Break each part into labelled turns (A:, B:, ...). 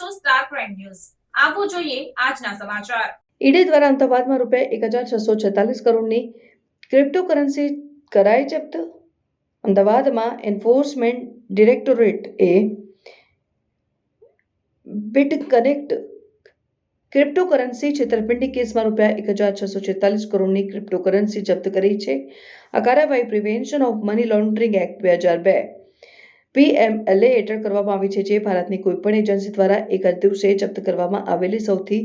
A: છો star prime news આવો જોઈએ આજના સમાચાર.
B: ઈડી દ્વારા અમદાવાદમાં રૂપિયા એક હજાર છસો છેતાલીસ કરોડની ક્રિપ્ટોકરન્સી કરાઈ જપ્ત. અમદાવાદમાં એન્ફોર્સમેન્ટ ડિરેક્ટોરેટ એ બિટ કનેક્ટ ક્રિપ્ટોકરન્સી છેતરપિંડી કેસમાં રૂપિયા એક હજાર છસો છેતાલીસ કરોડની ક્રિપ્ટોકરન્સી જપ્ત કરી છે. આ કાર્યવાહી prevention of money laundering act બે હજાર બે. પીએમએલએ હેઠળ કરવામાં આવી છે જે ભારતની કોઈપણ એજન્સી દ્વારા એક દિવસે જપ્ત કરવામાં આવેલી સૌથી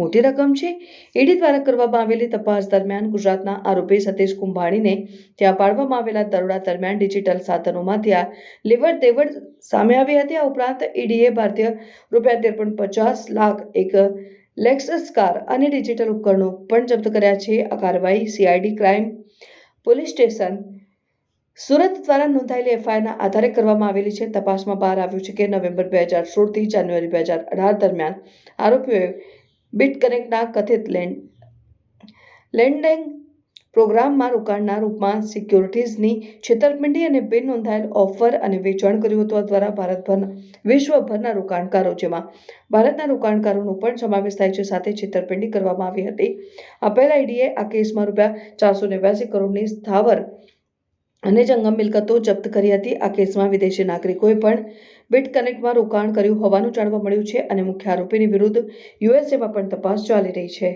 B: મોટી રકમ છે. ઈડી દ્વારા કરવામાં આવેલી તપાસ દરમિયાન ગુજરાતના આરોપી સતીશ કુંભાણીને ત્યાં પાડવામાં આવેલા દરોડા દરમિયાન ડિજિટલ સાધનોમાં ત્યાં લેવડ દેવડ સામે આવી હતી. આ ઉપરાંત ઈડીએ ભારતીય રૂપિયા તેર પચાસ લાખ એક લેક્સસ કાર અને ડિજિટલ ઉપકરણો પણ જપ્ત કર્યા છે. આ કાર્યવાહી CID crime police station Surat દ્વારા નોંધાયેલી એફઆઈઆરના આધારે કરવામાં આવેલી છે. તપાસમાં બહાર આવ્યું છે કે નવેમ્બર બે હજાર સોળથી જાન્યુઆરી બે હજાર અઢાર દરમિયાન આરોપીઓએ બિટ કનેક્ટના કથિત લેન્ડ લેન્ડિંગ પ્રોગ્રામમાં રોકાણના રૂપમાં સિક્યોરિટીઝની છેતરપિંડી અને બિન નોંધાયેલ ઓફર અને વેચાણ કર્યું હતું. દ્વારા ભારતભરના વિશ્વભરના રોકાણકારો જેમાં ભારતના રોકાણકારોનો પણ સમાવેશ થાય છે, સાથે છેતરપિંડી કરવામાં આવી હતી. આ પહેલા આ કેસમાં રૂપિયા ચારસો નેવ્યાસી કરોડની સ્થાવર અને જંગમ મિલકતો જપ્ત કરી હતી. આ કેસમાં વિદેશી નાગરિકોએ પણ બિટ કનેક્ટમાં રોકાણ કર્યું હોવાનું જાણવા મળ્યું છે અને મુખ્ય આરોપીની વિરુદ્ધ યુએસએમાં પણ તપાસ ચાલી રહી છે.